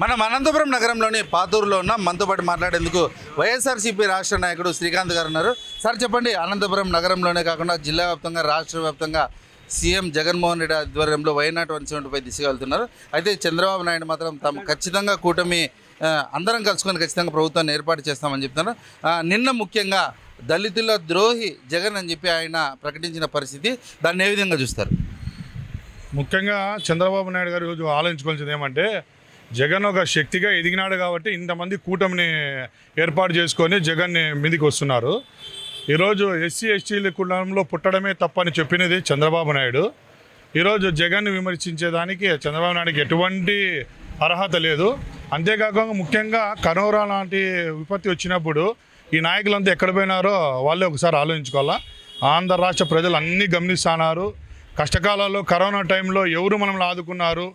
మనం అనంతపురం నగరంలోని పాతూరులో ఉన్న. మనతో పాటు మాట్లాడేందుకు వైఎస్ఆర్సీపీ రాష్ట్ర నాయకుడు శ్రీకాంత్ గారు ఉన్నారు. సార్ చెప్పండి అనంతపురం నగరంలోనే కాకుండా జిల్లా వ్యాప్తంగా రాష్ట్ర వ్యాప్తంగా సీఎం జగన్మోహన్ రెడ్డి ఆధ్వర్యంలో వైనాట్ వన్ సెవెంటీపై దిశగా వెళ్తున్నారు. అయితే చంద్రబాబు నాయుడు మాత్రం తాము ఖచ్చితంగా కూటమి అందరం కలుసుకొని ఖచ్చితంగా ప్రభుత్వాన్ని ఏర్పాటు చేస్తామని చెప్తున్నారు. నిన్న ముఖ్యంగా దళితుల ద్రోహి జగన్ అని చెప్పి ఆయన ప్రకటించిన పరిస్థితి దాన్ని ఏ విధంగా చూస్తారు? ముఖ్యంగా చంద్రబాబు నాయుడు గారు ఈరోజు ఆలోచించుకోవాల్సింది ఏమంటే జగన్ ఒక శక్తిగా ఎదిగినాడు కాబట్టి ఇంతమంది కూటమిని ఏర్పాటు చేసుకొని జగన్ని మీదికి వస్తున్నారు. ఈరోజు ఎస్సీ ఎస్టీల కులంలో పుట్టడమే తప్పని చెప్పినది చంద్రబాబు నాయుడు. ఈరోజు జగన్ విమర్శించేదానికి చంద్రబాబు నాయుడుకి ఎటువంటి అర్హత లేదు. అంతేకాకుండా ముఖ్యంగా కరోనా లాంటి విపత్తి వచ్చినప్పుడు ఈ నాయకులంతా ఎక్కడ పోయినారో వాళ్ళే ఒకసారి ఆలోచించుకోవాలా? ఆంధ్ర రాష్ట్ర ప్రజలు అన్నీ గమనిస్తున్నారు కష్టకాలాల్లో కరోనా టైంలో ఎవరు మనల్ని ఆదుకున్నారు?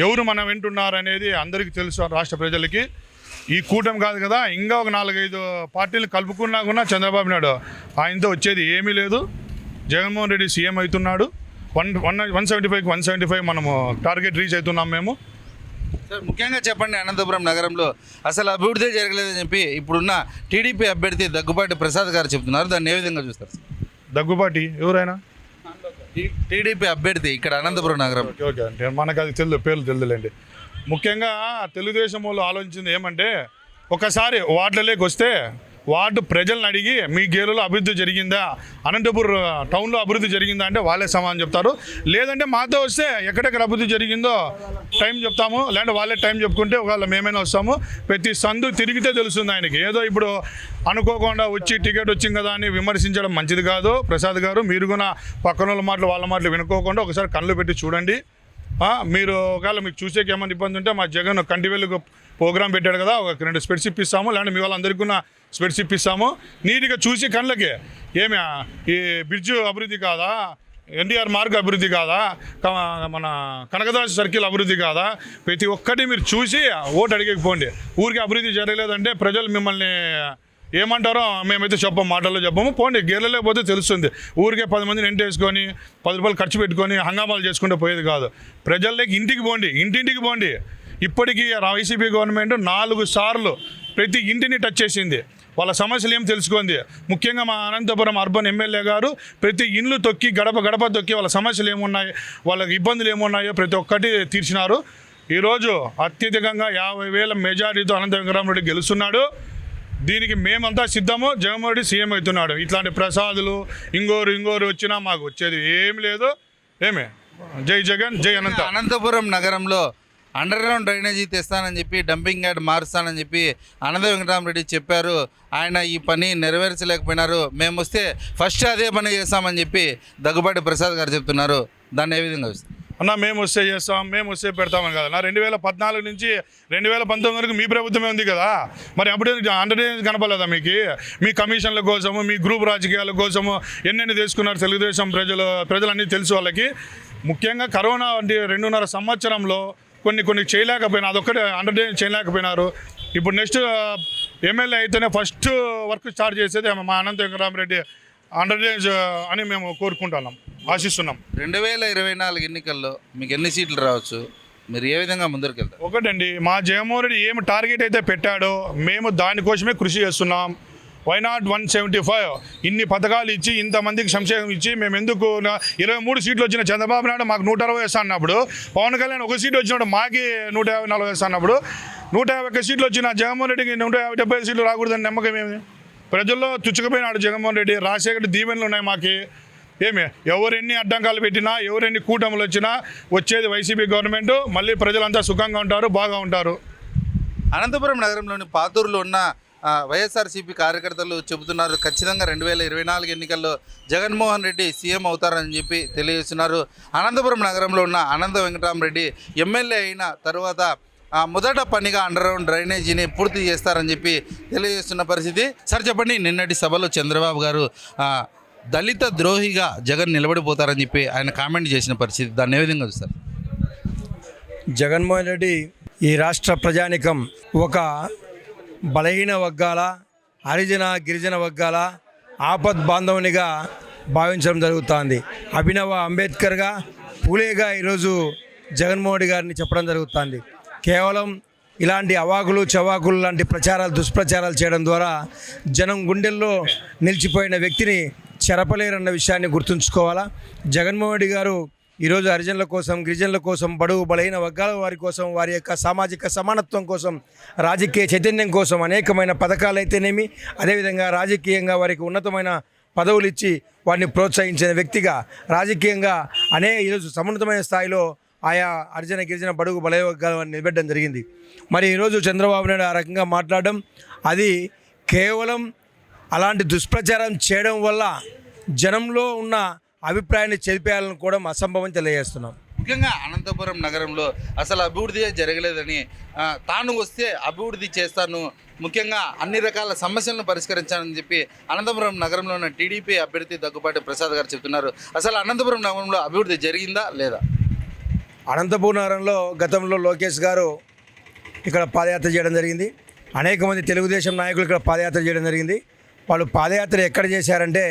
ఎవరు మనం వింటున్నారు అనేది అందరికీ తెలుసు రాష్ట్ర ప్రజలకి. ఈ కూటమి కాదు కదా ఇంకా ఒక నాలుగైదు పార్టీలు కలుపుకున్నా కూడా చంద్రబాబు నాయుడు ఆయనతో వచ్చేది ఏమీ లేదు. జగన్మోహన్ రెడ్డి సీఎం అవుతున్నాడు. One one one seventy five one seventy five మనము టార్గెట్ రీచ్ అవుతున్నాం మేము. సార్ ముఖ్యంగా చెప్పండి అనంతపురం నగరంలో అసలు అభివృద్ధి జరగలేదని చెప్పి ఇప్పుడున్న టీడీపీ అభ్యర్థి దగ్గుబాటి ప్రసాద్ గారు చెప్తున్నారు. దాన్ని ఏ విధంగా చూస్తారు? సార్? దగ్గుబాటి ఎవరైనా? టీడీపీ అభ్యర్థి ఇక్కడ అనంతపురం నగరం. Okay okay. అంటే మనకు అది తెలియదు పేర్లు తెలియదులేండి ముఖ్యంగా తెలుగుదేశం వాళ్ళు ఆలోచించింది ఏమంటే ఒకసారి వార్డులలోకి వస్తే వార్డు ప్రజలను అడిగి మీ గేలులో అభివృద్ధి జరిగిందా? అనంతపూర్ టౌన్లో అభివృద్ధి జరిగిందా అంటే వాళ్ళే సమాధానం చెప్తారు. లేదంటే మాతో వస్తే ఎక్కడెక్కడ అభివృద్ధి జరిగిందో టైం చెప్తాము. లేదంటే వాళ్ళే టైం చెప్పుకుంటే ఒకవేళ మేమైనా వస్తాము. ప్రతి సందు తిరిగితే తెలుస్తుంది ఆయనకి. ఏదో ఇప్పుడు అనుకోకుండా వచ్చి టికెట్ వచ్చింది కదా అని విమర్శించడం మంచిది కాదు. ప్రసాద్ గారు మీరు కూడా పక్కన వాళ్ళ మాటలు వాళ్ళ మాటలు వినుకోకుండా ఒకసారి కళ్ళు పెట్టి చూడండి. మీరు ఒకవేళ మీకు చూసేకి ఏమైనా ఇబ్బంది ఉంటే మా జగన్ కంటి వెలుగు ప్రోగ్రామ్ పెట్టాడు కదా ఒక రెండు స్పెడ్స్ ఇప్పిస్తాము లేదంటే మీ వాళ్ళందరికీ కూడా స్పెడ్స్ ఇప్పిస్తాము నీట్గా చూసి కళ్ళకి ఏమి ఈ బ్రిడ్జ్ అభివృద్ధి కాదా ఎన్టీఆర్ మార్గ్ అభివృద్ధి కాదా మన కనకదాస్ సర్కిల్ అభివృద్ధి కాదా ప్రతి ఒక్కటి మీరు చూసి ఓటు అడిగకపోండి ఊరికి అభివృద్ధి జరగలేదంటే ప్రజలు మిమ్మల్ని ఏమంటారో మేమైతే చెప్పం మాటల్లో చెప్పము. పోండి గేర్లలో పోతే తెలుస్తుంది. ఊరికే పది మందిని ఎంట వేసుకొని పది రూపాయలు ఖర్చు పెట్టుకొని హంగామాలు చేసుకుంటే పోయేది కాదు. ప్రజల్లోకి ఇంటికి పోండి ఇంటింటికి పోండి. ఇప్పటికీ వైసీపీ గవర్నమెంట్ నాలుగు సార్లు ప్రతి ఇంటిని టచ్ చేసింది. వాళ్ళ సమస్యలు ఏం తెలుసుకుంది? ముఖ్యంగా మా అనంతపురం అర్బన్ ఎమ్మెల్యే గారు ప్రతి ఇండ్లు తొక్కి గడప గడప తొక్కి వాళ్ళ సమస్యలు ఏమున్నాయి? వాళ్ళకి ఇబ్బందులు ఏమున్నాయో ప్రతి ఒక్కటి తీర్చినారు. ఈరోజు అత్యధికంగా యాభై వేల మెజారిటీతో అనంత వెంకరామరెడ్డి గెలుస్తున్నాడు. దీనికి మేమంతా సిద్ధము. జగన్మోహన్ రెడ్డి సీఎం అవుతున్నాడు. ఇట్లాంటి ప్రసాదులు ఇంగోరు ఇంగోరు వచ్చినా మాకు వచ్చేది ఏం లేదు. ఏమే? జై జగన్ జై అనంత. అనంతపురం నగరంలో అండర్ గ్రౌండ్ డ్రైనేజీ తెస్తానని చెప్పి డంపింగ్ యార్డ్ మారుస్తానని చెప్పి అనంత వెంకటరామరెడ్డి చెప్పారు. ఆయన ఈ పని నెరవేర్చలేకపోయినారు. మేము వస్తే ఫస్ట్ అదే పని చేస్తామని చెప్పి దగ్గుబాటి ప్రసాద్ గారు చెప్తున్నారు. దాన్ని ఏ విధంగా వస్తుంది అన్న మేము వస్తే చేస్తాం మేము వస్తే పెడతామని కదా. నా రెండు వేల పద్నాలుగు నుంచి రెండు వేల పంతొమ్మిది వరకు మీ ప్రభుత్వమే ఉంది కదా. మరి అప్పుడే అండర్టైన్ కనపడలేదా మీకు? మీ కమిషన్ల కోసము మీ గ్రూప్ రాజకీయాల కోసము ఎన్నెన్ని తీసుకున్నారు తెలుగుదేశం ప్రజలు ప్రజలన్నీ తెలుసు వాళ్ళకి. ముఖ్యంగా కరోనా వంటి రెండున్నర సంవత్సరంలో కొన్ని కొన్ని చేయలేకపోయినా అదొక్కటే అండర్టైన్ చేయలేకపోయినారు. ఇప్పుడు నెక్స్ట్ ఎమ్మెల్యే అయితేనే ఫస్ట్ వర్క్ స్టార్ట్ చేసేది మా అనంత వెంకటరామరెడ్డి అండర్టైన్ అని మేము కోరుకుంటున్నాం ఆశిస్తున్నాం. రెండు వేల ఇరవై నాలుగు ఎన్నికల్లో మీకు ఎన్ని సీట్లు రావచ్చు? మీరు ఏ విధంగా ముందరికి వెళ్తారు ఒకటండి మా జగన్మోహన్ రెడ్డి ఏం టార్గెట్ అయితే పెట్టాడో మేము దానికోసమే కృషి చేస్తున్నాం. Why not one seventy five ఇన్ని పథకాలు ఇచ్చి ఇంతమందికి సంక్షేమం ఇచ్చి మేము ఎందుకు ఇరవై మూడు సీట్లు వచ్చిన చంద్రబాబు నాయుడు మాకు నూట అరవై వేస్తా అన్నప్పుడు పవన్ కళ్యాణ్ ఒక సీట్ వచ్చినప్పుడు మాకి నూట యాభై నలభై వేస్తా అన్నప్పుడు నూట యాభై ఒక్క సీట్లు వచ్చిన జగన్మోహన్ రెడ్డికి నూట యాభై డెబ్బై ఐదు సీట్లు రాకూడదని నమ్మకం ఏమి? ప్రజల్లో తుచ్చుకుపోయినాడు జగన్మోహన్ రెడ్డి రాజశేఖర్ దీవెనలు ఉన్నాయి మాకి. ఏమి? ఎవరెన్ని అడ్డంకాలు పెట్టినా ఎవరెన్ని కూటములు వచ్చినా వచ్చేది వైసీపీ గవర్నమెంట్ మళ్ళీ ప్రజలంతా సుఖంగా ఉంటారు బాగా ఉంటారు. అనంతపురం నగరంలోని పాతూరులో ఉన్న వైఎస్ఆర్సీపీ కార్యకర్తలు చెబుతున్నారు ఖచ్చితంగా రెండు వేల ఇరవై నాలుగు ఎన్నికల్లో జగన్మోహన్ రెడ్డి సీఎం అవుతారని చెప్పి తెలియజేస్తున్నారు. అనంతపురం నగరంలో ఉన్న అనంత వెంకటరామరెడ్డి ఎమ్మెల్యే అయిన తరువాత మొదట పనిగా అండర్గ్రౌండ్ డ్రైనేజీని పూర్తి చేస్తారని చెప్పి తెలియజేస్తున్న పరిస్థితి. సార్ చెప్పండి నిన్నటి సభలో చంద్రబాబు గారు దళిత ద్రోహిగా జగన్ నిలబడిపోతారని చెప్పి ఆయన కామెంట్ చేసిన పరిస్థితి దాన్ని ఏ విధంగా సార్ జగన్మోహన్ రెడ్డి ఈ రాష్ట్ర ప్రజానికం ఒక బలహీన వర్గాల హరిజన గిరిజన వర్గాల ఆపద్ బాంధవునిగా భావించడం జరుగుతోంది. అభినవ అంబేద్కర్గా పూలేగా ఈరోజు జగన్మోహన్ గారిని చెప్పడం జరుగుతుంది. కేవలం ఇలాంటి అవాకులు చవాకులు లాంటి ప్రచారాలు దుష్ప్రచారాలు చేయడం ద్వారా జనం గుండెల్లో నిలిచిపోయిన వ్యక్తిని చెరపలేరన్న విషయాన్ని గుర్తుంచుకోవాలా? జగన్మోహన్ రెడ్డి గారు ఈరోజు హరిజనుల కోసం గిరిజనుల కోసం బడుగు బలైన వర్గాల వారి కోసం వారి యొక్క సామాజిక సమానత్వం కోసం రాజకీయ చైతన్యం కోసం అనేకమైన పథకాలు అయితేనేమి అదేవిధంగా రాజకీయంగా వారికి ఉన్నతమైన పదవులు ఇచ్చి వారిని ప్రోత్సహించిన వ్యక్తిగా రాజకీయంగా అనే ఈరోజు సమున్నతమైన స్థాయిలో ఆయా అర్జున గిరిజన బడుగు బలహీన వర్గాల వారిని నిలబెట్టడం జరిగింది. మరి ఈరోజు చంద్రబాబు నాయుడు ఆ రకంగా మాట్లాడడం అది కేవలం అలాంటి దుష్ప్రచారం చేయడం వల్ల జనంలో ఉన్న అభిప్రాయాన్ని చెరిపేయాలని కూడా అసంభవం తెలియజేస్తున్నాం. ముఖ్యంగా అనంతపురం నగరంలో అసలు అభివృద్ధి జరగలేదని తాను వస్తే అభివృద్ధి చేస్తాను ముఖ్యంగా అన్ని రకాల సమస్యలను పరిష్కరించాలని చెప్పి అనంతపురం నగరంలో ఉన్న టీడీపీ అభ్యర్థి దగ్గుబాటి ప్రసాద్ గారు చెప్తున్నారు. అసలు అనంతపురం నగరంలో అభివృద్ధి జరిగిందా లేదా? అనంతపూర్ నగరంలో గతంలో లోకేష్ గారు ఇక్కడ పాదయాత్ర చేయడం జరిగింది. అనేక మంది తెలుగుదేశం నాయకులు ఇక్కడ పాదయాత్ర చేయడం జరిగింది. వాళ్ళు పాదయాత్ర ఎక్కడ చేశారంటే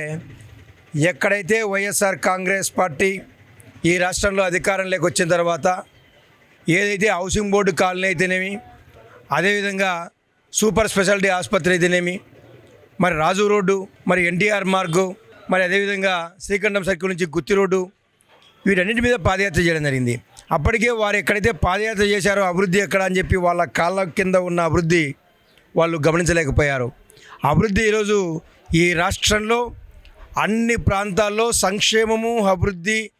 ఎక్కడైతే వైఎస్ఆర్ కాంగ్రెస్ పార్టీ ఈ రాష్ట్రంలో అధికారంలోకి వచ్చిన తర్వాత ఏదైతే హౌసింగ్ బోర్డు కాలనీ అయితేనేమి అదేవిధంగా సూపర్ స్పెషాలిటీ ఆసుపత్రి అయితేనేమి మరి రాజు రోడ్డు మరి ఎన్టీఆర్ మార్గు మరి అదేవిధంగా శ్రీకంఠం సర్కిల్ నుంచి గుత్తి రోడ్డు వీటన్నిటి మీద పాదయాత్ర చేయడం జరిగింది. అప్పటికే వారు ఎక్కడైతే పాదయాత్ర చేశారో అభివృద్ధి ఎక్కడ అని చెప్పి వాళ్ళ కాళ్ళ కింద ఉన్న అభివృద్ధి వాళ్ళు గమనించలేకపోయారు. అభివృద్ధి ఈరోజు ఈ రాష్ట్రంలో అన్ని ప్రాంతాల్లో సంక్షేమము అభివృద్ధి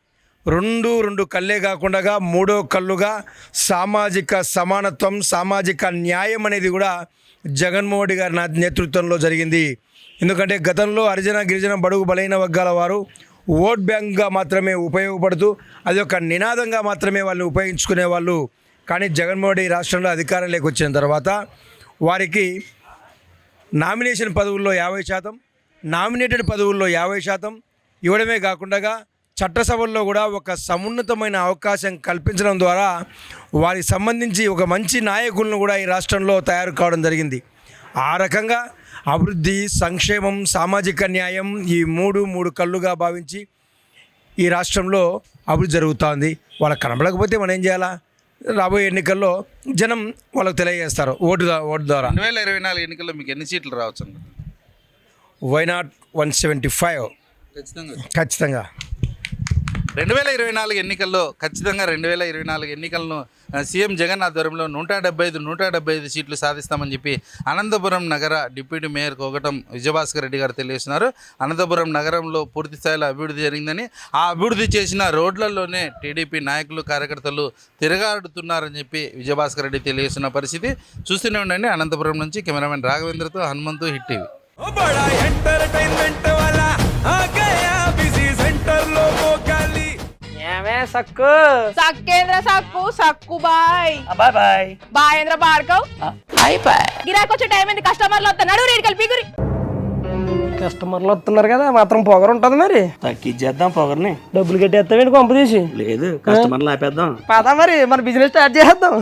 రెండు రెండు కళ్ళే కాకుండా మూడో కళ్ళుగా సామాజిక సమానత్వం సామాజిక న్యాయం అనేది కూడా జగన్మోహన్ రెడ్డి గారి నా- నేతృత్వంలో జరిగింది. ఎందుకంటే గతంలో హరిజన గిరిజన బడుగు బలైన వర్గాల వారు ఓట్ బ్యాంక్గా మాత్రమే ఉపయోగపడుతూ అది ఒక నినాదంగా మాత్రమే వాళ్ళని ఉపయోగించుకునే వాళ్ళు. కానీ జగన్మోహన్ రెడ్డి రాష్ట్రంలో అధికారంలోకి వచ్చిన తర్వాత వారికి నామినేషన్ పదవుల్లో యాభై శాతం నామినేటెడ్ పదవుల్లో యాభై శాతం ఇవ్వడమే కాకుండా చట్టసభల్లో కూడా ఒక సమున్నతమైన అవకాశం కల్పించడం ద్వారా వారికి సంబంధించి ఒక మంచి నాయకులను కూడా ఈ రాష్ట్రంలో తయారు కావడం జరిగింది. ఆ రకంగా అభివృద్ధి సంక్షేమం సామాజిక న్యాయం ఈ మూడు మూడు కళ్ళుగా భావించి ఈ రాష్ట్రంలో అభివృద్ధి జరుగుతోంది. వాళ్ళకి కనబడకపోతే మనం ఏం చేయాలా? రాబోయే ఎన్నికల్లో జనం వాళ్ళకు తెలియజేస్తారు. ఓటు ఓటు ద్వారా. రెండు వేల ఇరవై నాలుగు ఎన్నికల్లో మీకు ఎన్ని సీట్లు రావచ్చు why not one seventy five ఖచ్చితంగా ఖచ్చితంగా. రెండు వేల ఇరవై నాలుగు ఎన్నికల్లో ఖచ్చితంగా రెండు వేల ఇరవై నాలుగు ఎన్నికలను సీఎం జగన్ ఆధ్వర్యంలో నూట డెబ్బై ఐదు నూట డెబ్బై ఐదు సీట్లు సాధిస్తామని చెప్పి అనంతపురం నగర డిప్యూటీ మేయర్ కోగటం విజయభాస్కర్ రెడ్డి గారు తెలియజేస్తున్నారు. అనంతపురం నగరంలో పూర్తి స్థాయిలో అభివృద్ధి జరిగిందని ఆ అభివృద్ధి చేసిన రోడ్లలోనే టీడీపీ నాయకులు కార్యకర్తలు తిరగాడుతున్నారని చెప్పి విజయభాస్కర్ రెడ్డి తెలియజేస్తున్న పరిస్థితి. చూస్తూనే ఉండండి అనంతపురం నుంచి కెమెరామెన్ రాఘవేంద్రతో హనుమంతు హిట్ టీవీ. बड़ा एंटरटेनमेंट वाला आ गया बिजी सेंटर लोगों का ली ఏమే సక్కు సక్కేంద్ర సక్కు సక్కు బాయ్ బాయ్ బాయ్ బాయేంద్ర భార్గవ్ బాయ్ బాయ్ గిరాకి వచ్చే టైం ఏంది కస్టమర్లు వస్తున్నాడు రేడికల్ పిగురి కస్టమర్లు వస్తున్నారు కదా మాత్రం పొగరు ఉంటుంది మరి తగ్గించేద్దాం పొగర్ని డబ్బులు కట్టేస్తామేంటి కొంప తీసి లేదు కస్టమర్లు ఆపేద్దాం పదా మరి మన బిజినెస్ స్టార్ట్ చేద్దాం